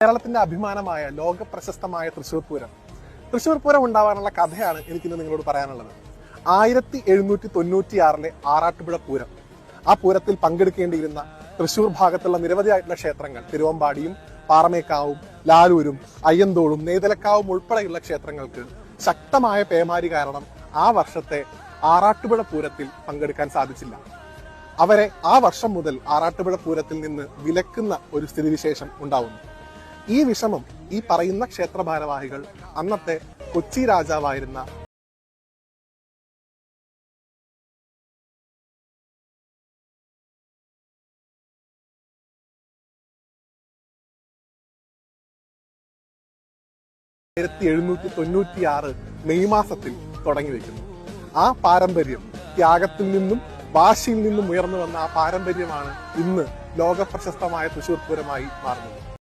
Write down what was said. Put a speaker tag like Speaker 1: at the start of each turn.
Speaker 1: കേരളത്തിന്റെ അഭിമാനമായ ലോക പ്രശസ്തമായ തൃശൂർ പൂരം. തൃശൂർ പൂരം ഉണ്ടാവാനുള്ള കഥയാണ് എനിക്കിന്ന് നിങ്ങളോട് പറയാനുള്ളത്. ആയിരത്തി എഴുന്നൂറ്റി തൊണ്ണൂറ്റിയാറിലെ ആറാട്ടുപുഴ പൂരം. ആ പൂരത്തിൽ പങ്കെടുക്കേണ്ടിയിരുന്ന തൃശൂർ ഭാഗത്തുള്ള നിരവധിയായിട്ടുള്ള ക്ഷേത്രങ്ങൾ തിരുവമ്പാടിയും പാറമേക്കാവും ലാലൂരും അയ്യന്തോളും നെയ്തലക്കാവും ഉൾപ്പെടെയുള്ള ക്ഷേത്രങ്ങൾക്ക് ശക്തമായ പേമാരി കാരണം ആ വർഷത്തെ ആറാട്ടുപുഴ പൂരത്തിൽ പങ്കെടുക്കാൻ സാധിച്ചില്ല. അവരെ ആ വർഷം മുതൽ ആറാട്ടുപുഴ പൂരത്തിൽ നിന്ന് വിലക്കുന്ന ഒരു സ്ഥിതിവിശേഷം ഉണ്ടാവുന്നു. ഈ വിഷമം ഈ പറയുന്ന ക്ഷേത്ര ഭാരവാഹികൾ അന്നത്തെ കൊച്ചി രാജാവായിരുന്ന ആയിരത്തി എഴുന്നൂറ്റി തൊണ്ണൂറ്റി ആറ് മെയ് മാസത്തിൽ തുടങ്ങി വെക്കുന്നു ആ പാരമ്പര്യം ത്യാഗത്തിൽ നിന്നും വാശിയിൽ നിന്നും ഉയർന്നു വന്ന ആ പാരമ്പര്യമാണ് ഇന്ന് ലോക പ്രശസ്തമായ തൃശൂർ പൂരമായി മാറുന്നത്.